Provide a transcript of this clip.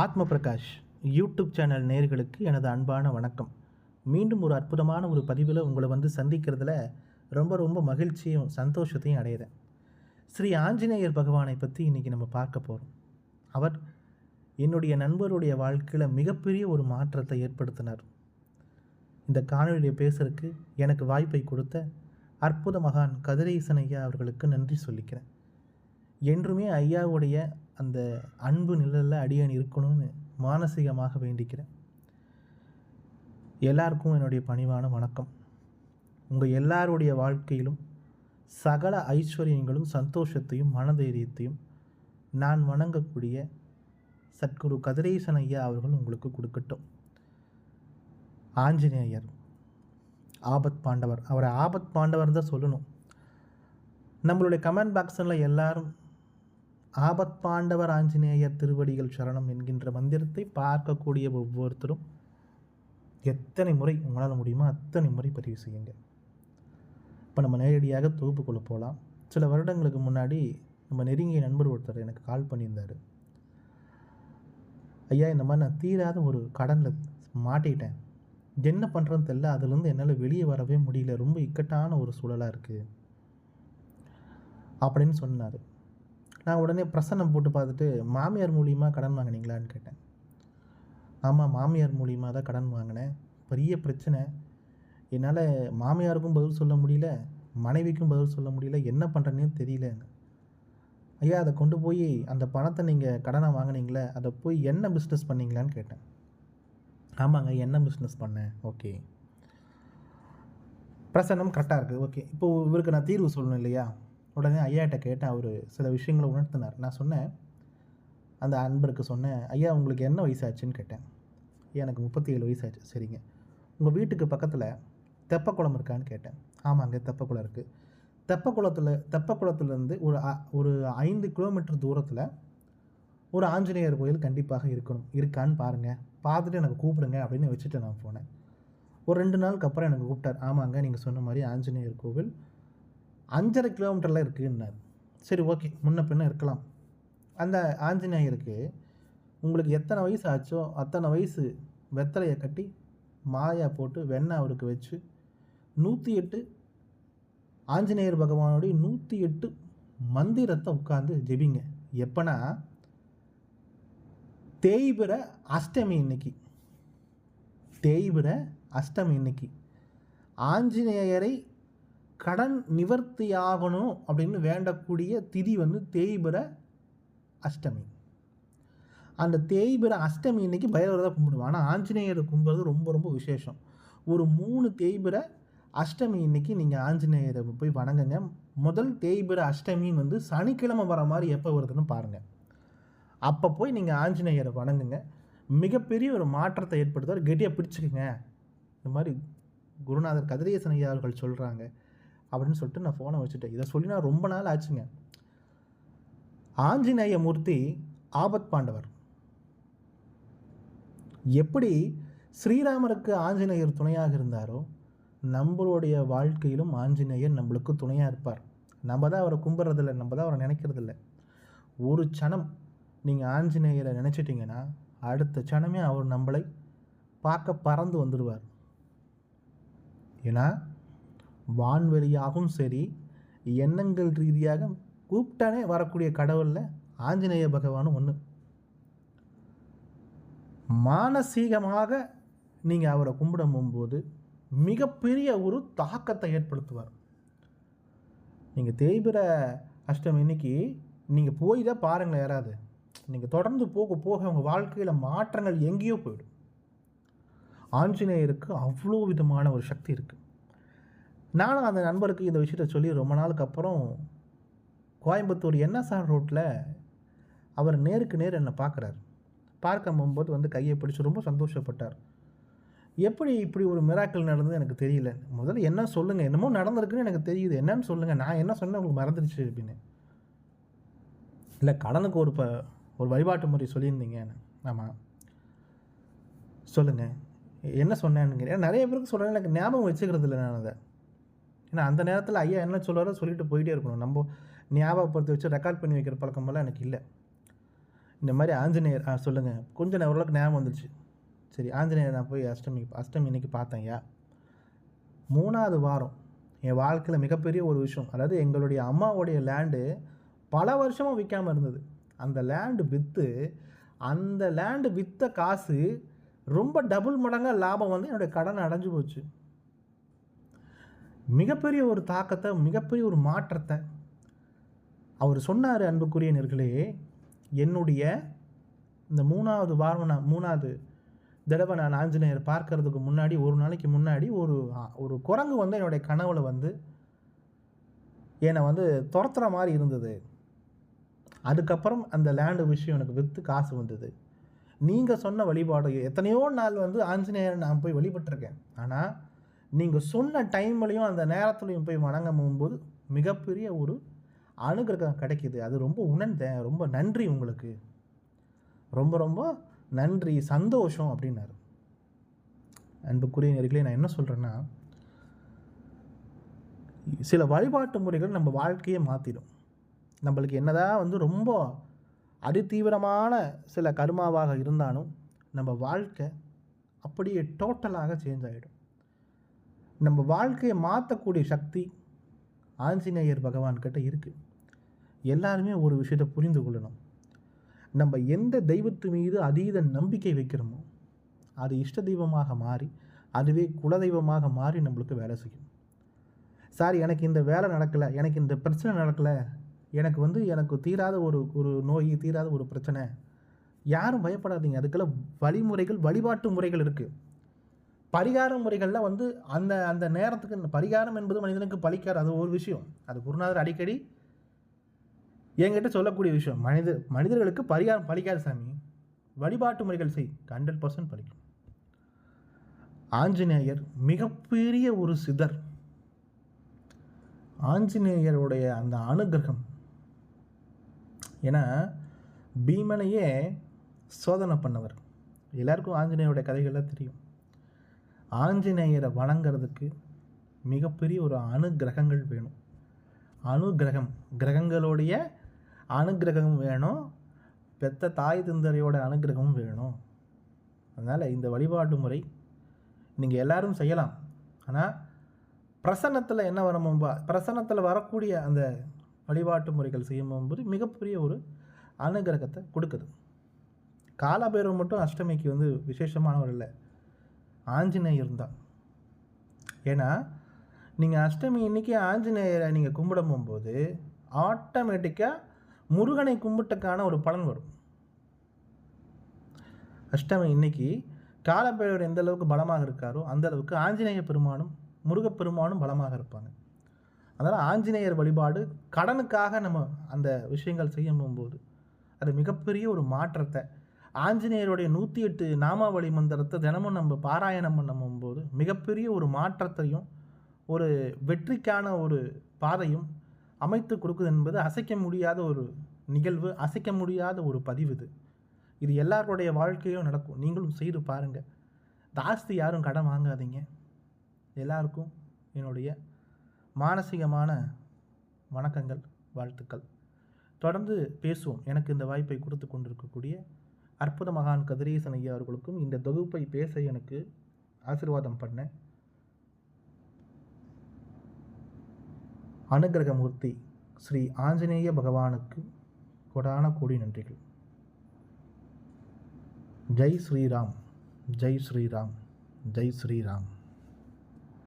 ஆத்ம Prakash YouTube channel நேர்களுக்கு எனது அன்பான வணக்கம். மீண்டும் ஒரு அற்புதமான ஒரு பதிவில் உங்களை வந்து சந்திக்கிறதுல ரொம்ப ரொம்ப மகிழ்ச்சியும் சந்தோஷத்தையும் அடையிறேன். ஸ்ரீ ஆஞ்சநேயர் பகவானை பற்றி இன்றைக்கி நம்ம பார்க்க போகிறோம் அவர் என்னுடைய நண்பருடைய வாழ்க்கையில் மிகப்பெரிய ஒரு மாற்றத்தை ஏற்படுத்தினார். இந்த காணொலியை பேசுறதுக்கு எனக்கு வாய்ப்பை கொடுத்த அற்புத மகான் கதிரேசன் ஐயா அவர்களுக்கு நன்றி சொல்லிக்கிறேன். என்றுமே ஐயாவுடைய அந்த அன்பு நிழலில் அடியான் இருக்கணும்னு மானசீகமாக வேண்டிக்கிறேன். எல்லாருக்கும் என்னுடைய பணிவான வணக்கம். உங்கள் எல்லாருடைய வாழ்க்கையிலும் சகல ஐஸ்வர்யங்களும் சந்தோஷத்தையும் மனதைரியத்தையும் நான் வணங்கக்கூடிய சத்குரு கதிரேசன் ஐயா அவர்கள் உங்களுக்கு கொடுக்கட்டும். ஆஞ்சநேயர் ஆபத் பாண்டவர். அவரை ஆபத் பாண்டவர் தான் சொல்லணும். நம்மளுடைய கமெண்ட் பாக்ஸில் எல்லாரும் ஆபத் பாண்டவர் ஆஞ்சநேயர் திருவடிகள் சரணம் என்கின்ற மந்திரத்தை பார்க்கக்கூடிய ஒவ்வொருத்தரும் எத்தனை முறை உங்களால் முடியுமோ அத்தனை முறை பதிவு செய்யுங்க. இப்போ நம்ம நேரடியாக தொகுப்புக்குள்ளே போகலாம். சில வருடங்களுக்கு முன்னாடி நம்ம நெருங்கிய நண்பர் ஒருத்தர் எனக்கு கால் பண்ணியிருந்தார். ஐயா இந்த மாதிரி நான் தீராத ஒரு கடனில் மாட்டிட்டேன். என்ன பண்ணுறதுன்னு தெரில அதுலேருந்து என்னால் வெளியே வரவே முடியல. ரொம்ப இக்கட்டான ஒரு சூழலாக இருக்குது அப்படின்னு சொன்னார். நான் உடனே பிரசன்னம் போட்டு பார்த்துட்டு மாமியார் மூலியமாக கடன் வாங்கினீங்களான்னு கேட்டேன். ஆமாம் மாமியார் மூலியமாக தான் கடன் வாங்கினேன். பெரிய பிரச்சனை. என்னால் மாமியாருக்கும் பதில் சொல்ல முடியல மனைவிக்கும் பதில் சொல்ல முடியல என்ன பண்ணுறேன்னே தெரியல. ஐயா அதை கொண்டு போய் அந்த பணத்தை நீங்கள் கடனை வாங்கினீங்களே அதை போய் என்ன பிஸ்னஸ் பண்ணீங்களான்னு கேட்டேன். ஆமாங்க என்ன பிஸ்னஸ் பண்ணேன்? ஓகே. பிரசன்னம் கரெக்டாக இருக்குது ஓகே. இப்போது இவருக்கு நான் தீர்வு சொல்லணும் இல்லையா? உடனே ஐயாட்ட கேட்டேன் அவர் சில விஷயங்களை உணர்த்தினார். நான் சொன்னேன் அந்த அன்பருக்கு சொன்னேன் ஐயா உங்களுக்கு என்ன வயசாச்சுன்னு கேட்டேன். ஐயா எனக்கு முப்பத்தி ஏழு வயசாச்சு. சரிங்க. உங்கள் வீட்டுக்கு பக்கத்தில் தெப்பக்குளம் இருக்கான்னு கேட்டேன். ஆமாங்க தெப்பக்குளம் இருக்குது தெப்பக்குளத்தில் தெப்பக்குளத்துலேருந்து ஒரு ஒரு ஐந்து கிலோமீட்டர் தூரத்தில் ஒரு ஆஞ்சநேயர் கோயில் கண்டிப்பாக இருக்கணும். இருக்கான்னு பாருங்கள் பார்த்துட்டு எனக்கு கூப்பிடுங்க அப்படின்னு வச்சுட்டு நான் போனேன். ஒரு ரெண்டு நாளுக்கு அப்புறம் எனக்கு கூப்பிட்டார். ஆமாங்க நீங்கள் சொன்ன மாதிரி ஆஞ்சநேயர் கோவில் அஞ்சரை கிலோமீட்டரில் இருக்குன்னார். சரி ஓகே. முன்ன பின்ன இருக்கலாம். அந்த ஆஞ்சநேயருக்கு உங்களுக்கு எத்தனை வயசு ஆச்சோ அத்தனை வயசு வெத்தலையை கட்டி மாலையாக போட்டு வெண்ணெய் அவருக்கு வச்சு நூற்றி எட்டு ஆஞ்சநேயர் பகவானுடைய நூற்றி எட்டு மந்திரத்தை உட்காந்து ஜெபிங்க. எப்பனா தேய்பிற அஷ்டமி இன்னைக்கு. தேய்பிற அஷ்டமி இன்னைக்கு. ஆஞ்சநேயரை கடன் நிவர்த்தியாகணும் அப்படின்னு வேண்டக்கூடிய திதி வந்து தேய்பிர அஷ்டமி. அந்த தேய்பிர அஷ்டமி இன்னைக்கு பைரவரை தான் கும்பிடுவோம் ஆனால் ஆஞ்சநேயரை கும்பிட்றது ரொம்ப ரொம்ப விசேஷம். ஒரு மூணு தேய்பிர அஷ்டமி இன்னைக்கு நீங்கள் ஆஞ்சநேயரை போய் வணங்குங்க. முதல் தேய்பிர அஷ்டமி வந்து சனிக்கிழமை வர மாதிரி எப்போ வருதுன்னு பாருங்கள் அப்போ போய் நீங்கள் ஆஞ்சநேயரை வணங்குங்க. மிகப்பெரிய ஒரு மாற்றத்தை ஏற்படுத்துவார். கெட்டியாக பிடிச்சிக்கங்க இந்த மாதிரி குருநாதர் கதிரேசன் ஐயா அவர்கள் சொல்கிறாங்க அப்படின்னு சொல்லிட்டு நான் ஃபோனை வச்சுட்டேன். இதை சொல்லி நான் ரொம்ப நாள் ஆச்சுங்க. ஆஞ்சநேய மூர்த்தி ஆபத் பாண்டவர். எப்படி ஸ்ரீராமருக்கு ஆஞ்சநேயர் துணையாக இருந்தாரோ நம்மளுடைய வாழ்க்கையிலும் ஆஞ்சநேயர் நம்மளுக்கு துணையாக இருப்பார். நம்ம தான் அவரை கும்பிட்றதில்ல நம்ம தான் அவரை நினைக்கிறதில்ல. ஒரு சனம் நீங்கள் ஆஞ்சநேயரை நினச்சிட்டிங்கன்னா அடுத்த சனமே அவர் நம்மளை பார்க்க பறந்து வந்துடுவார். ஏன்னா வான்வெளியாகவும் சரி எண்ணங்கள் ரீதியாக கூப்பிட்டானே வரக்கூடிய கடவுளில் ஆஞ்சநேய பகவானும் ஒன்று மானசீகமாக நீங்கள் அவரை கும்பிடும் போது மிகப்பெரிய ஒரு தாக்கத்தை ஏற்படுத்துவார். நீங்கள் தேய்பிர அஷ்டம் இன்னைக்கு நீங்கள் போய் தான் பாருங்களேன் யாராவது. நீங்கள் தொடர்ந்து போக போக உங்கள் வாழ்க்கையில் மாற்றங்கள் எங்கேயோ போயிடும். ஆஞ்சநேயருக்கு அவ்வளோ விதமான ஒரு சக்தி இருக்குது நானும் அந்த நண்பருக்கு இந்த விஷயத்த சொல்லி ரொம்ப நாளுக்கு அப்புறம் கோயம்புத்தூர் என்எஸ்ஆர் ரோட்டில் அவர் நேருக்கு நேர் என்னை பார்க்குறாரு. பார்க்க போகும்போது வந்து கையை பிடிச்சி ரொம்ப சந்தோஷப்பட்டார். எப்படி இப்படி ஒரு மிராக்கள் நடந்தது எனக்கு தெரியல. முதல்ல என்ன சொல்லுங்கள் என்னமோ நடந்திருக்குன்னு எனக்கு தெரியுது. என்னன்னு சொல்லுங்கள் நான் என்ன சொன்னேன் உங்களுக்கு மறந்துடுச்சு அப்படின்னு. இல்லை கடனுக்கு ஒரு ப ஒரு வழிபாட்டு முறை சொல்லியிருந்தீங்க. ஆமாம் சொல்லுங்கள் என்ன சொன்னேன்னு நிறைய பேருக்கு சொல்கிறேன் எனக்கு ஞாபகம் வச்சுக்கிறது இல்லை நான் அதை. ஏன்னா அந்த நேரத்தில் ஐயா என்ன சொல்லுவாரோ சொல்லிட்டு போயிட்டே இருக்கணும். நம்ம ஞாபகப்படுத்தி வச்சு ரெக்கார்ட் பண்ணி வைக்கிற பழக்கமெல்லாம் எனக்கு இல்லை. இந்த மாதிரி ஆஞ்சநேயர் ஆ சொல்லுங்கள் கொஞ்சம் நான் ஓரளவுக்கு ஞாபகம் வந்துச்சு சரி ஆஞ்சநேயர் நான் போய் அஷ்டமி அஷ்டமி இன்னைக்கு பார்த்தேன் ஐயா. மூணாவது வாரம் என் வாழ்க்கையில் மிகப்பெரிய ஒரு விஷயம். அதாவது எங்களுடைய அம்மாவுடைய லேண்டு பல வருஷமாக விற்காமல் இருந்தது. அந்த லேண்டு விற்று அந்த லேண்டு விற்ற காசு ரொம்ப டபுள் மடங்காக லாபம் வந்து என்னுடைய கடன் அடைஞ்சு போச்சு. மிகப்பெரிய ஒரு தாக்கத்தை மிகப்பெரிய ஒரு மாற்றத்தை அவர் சொன்னார் அன்புக்குரிய நேர்களே. என்னுடைய இந்த மூணாவது வாரம் நான் மூணாவது தடவை நான் ஆஞ்சநேயர் பார்க்கறதுக்கு முன்னாடி ஒரு நாளைக்கு முன்னாடி ஒரு ஒரு குரங்கு வந்து என்னுடைய கனவுல வந்து என்னை வந்து துரத்துற மாதிரி இருந்தது. அதுக்கப்புறம் அந்த லேண்டு விஷயம் எனக்கு விற்று காசு வந்தது. நீங்கள் சொன்ன வழிபாடு எத்தனையோ நாள் வந்து ஆஞ்சநேயர் நான் போய் வழிபட்டிருக்கேன். ஆனால் நீங்கள் சொன்ன டைம்லையும் அந்த நேரத்துலையும் போய் வணங்கும் போகும்போது மிகப்பெரிய ஒரு அனுகிரகம் கிடைக்கிது. அது ரொம்ப உணர்ந்தேன். ரொம்ப நன்றி உங்களுக்கு. ரொம்ப ரொம்ப நன்றி. சந்தோஷம் அப்படின்னாரு. அன்புக்குரிய நேர்களே நான் என்ன சொல்கிறேன்னா சில வழிபாட்டு முறைகள் நம்ம வாழ்க்கையை மாற்றிடும் நம்மளுக்கு என்னதான் வந்து ரொம்ப அதிதீவிரமான சில கருமாவாக இருந்தாலும் நம்ம வாழ்க்கை அப்படியே டோட்டலாக சேஞ்ச் ஆகிடும் நம்ம வாழ்க்கையை மாற்றக்கூடிய சக்தி ஆஞ்சநேயர் பகவான்கிட்ட இருக்குது எல்லாருமே ஒரு விஷயத்தை புரிந்து கொள்ளணும். நம்ம எந்த தெய்வத்து மீது அதீத நம்பிக்கை வைக்கிறோமோ அது இஷ்ட தெய்வமாக மாறி அதுவே குலதெய்வமாக மாறி நம்மளுக்கு வேலை செய்யும். சார் எனக்கு இந்த வேலை நடக்கலை எனக்கு இந்த பிரச்சனை நடக்கலை எனக்கு வந்து எனக்கு தீராத ஒரு ஒரு நோய் தீராத ஒரு பிரச்சனை. யாரும் பயப்படாதீங்க. அதுக்கெல்லாம் வழிமுறைகள் வழிபாட்டு முறைகள் இருக்குது பரிகார முறைகளில் வந்து அந்த அந்த நேரத்துக்கு பரிகாரம் என்பது மனிதனுக்கு பலிக்காது அது ஒரு விஷயம். அது குருநாதர் அடிக்கடி என்கிட்ட சொல்லக்கூடிய விஷயம். மனித மனிதர்களுக்கு பரிகாரம் பலிக்காது சாமி. வழிபாட்டு முறைகள் செய். ஹண்ட்ரட் பர்சன்ட் பலிக்கும் ஆஞ்சநேயர் மிகப்பெரிய ஒரு சிதர் ஆஞ்சநேயருடைய அந்த அனுகிரகம். ஏன்னா பீமனையே சோதனை பண்ணவர். எல்லாருக்கும் ஆஞ்சநேயருடைய கதைகள்லாம் தெரியும். ஆஞ்சநேயரை வணங்குறதுக்கு மிகப்பெரிய ஒரு அனுகிரகங்கள் வேணும். அனுகிரகம் கிரகங்களுடைய அனுகிரகம் வேணும். பெத்த தாய் தந்தரையோட அனுகிரகமும் வேணும். அதனால் இந்த வழிபாட்டு முறை நீங்கள் எல்லோரும் செய்யலாம். ஆனால் பிரசன்னத்தில் என்ன வரமும்பா பிரசன்னத்தில் வரக்கூடிய அந்த வழிபாட்டு முறைகள் செய்யும்போது மிகப்பெரிய ஒரு அனுகிரகத்தை கொடுக்குது. காலபைரவம் மட்டும் அஷ்டமிக்கு வந்து விசேஷமானவர் இல்லை. ஆஞ்சநேயர் தான் ஏன்னா நீங்கள் அஷ்டமி இன்றைக்கி ஆஞ்சநேயரை நீங்கள் கும்பிட போகும்போது ஆட்டோமேட்டிக்காக முருகனை கும்பிட்டக்கான ஒரு பலன் வரும். அஷ்டமி இன்னைக்கு காலப்பேரவர் எந்த அளவுக்கு பலமாக இருக்காரோ அந்த அளவுக்கு ஆஞ்சநேய பெருமானும் முருகப்பெருமானும் பலமாக இருப்பாங்க. அதனால் ஆஞ்சநேயர் வழிபாடு கடனுக்காக நம்ம அந்த விஷயங்கள் செய்ய போகும்போது அது மிகப்பெரிய ஒரு மாற்றத்தை ஆஞ்சநேயருடைய நூற்றி எட்டு நாமாவளி மந்திரத்தை தினமும் நம்ம பாராயணம் பண்ணும்போது மிகப்பெரிய ஒரு மாற்றத்தையும் ஒரு வெற்றிக்கான ஒரு பாதையும் அமைத்து கொடுக்குது என்பது அசைக்க முடியாத ஒரு நிகழ்வு அசைக்க முடியாத ஒரு பதிவு இது. இது எல்லாருடைய வாழ்க்கையும் நடக்கும். நீங்களும் செய்து பாருங்கள் ஜாஸ்தி யாரும் கடன் வாங்காதீங்க. எல்லாருக்கும் என்னுடைய மானசீகமான வணக்கங்கள் வாழ்த்துக்கள். தொடர்ந்து பேசுவோம். எனக்கு இந்த வாய்ப்பை கொடுத்து கொண்டிருக்கக்கூடிய அற்புத மகான் கதிரேசன் ஐயா அவர்களுக்கும் இந்த தொகுப்பை பேச எனக்கு ஆசீர்வாதம் பண்ண அனுகிரகமூர்த்தி ஸ்ரீ ஆஞ்சநேய பகவானுக்கு கொடான கோடி நன்றிகள். ஜெய் ஸ்ரீராம் ஜெய் ஸ்ரீராம் ஜெய் ஸ்ரீராம்.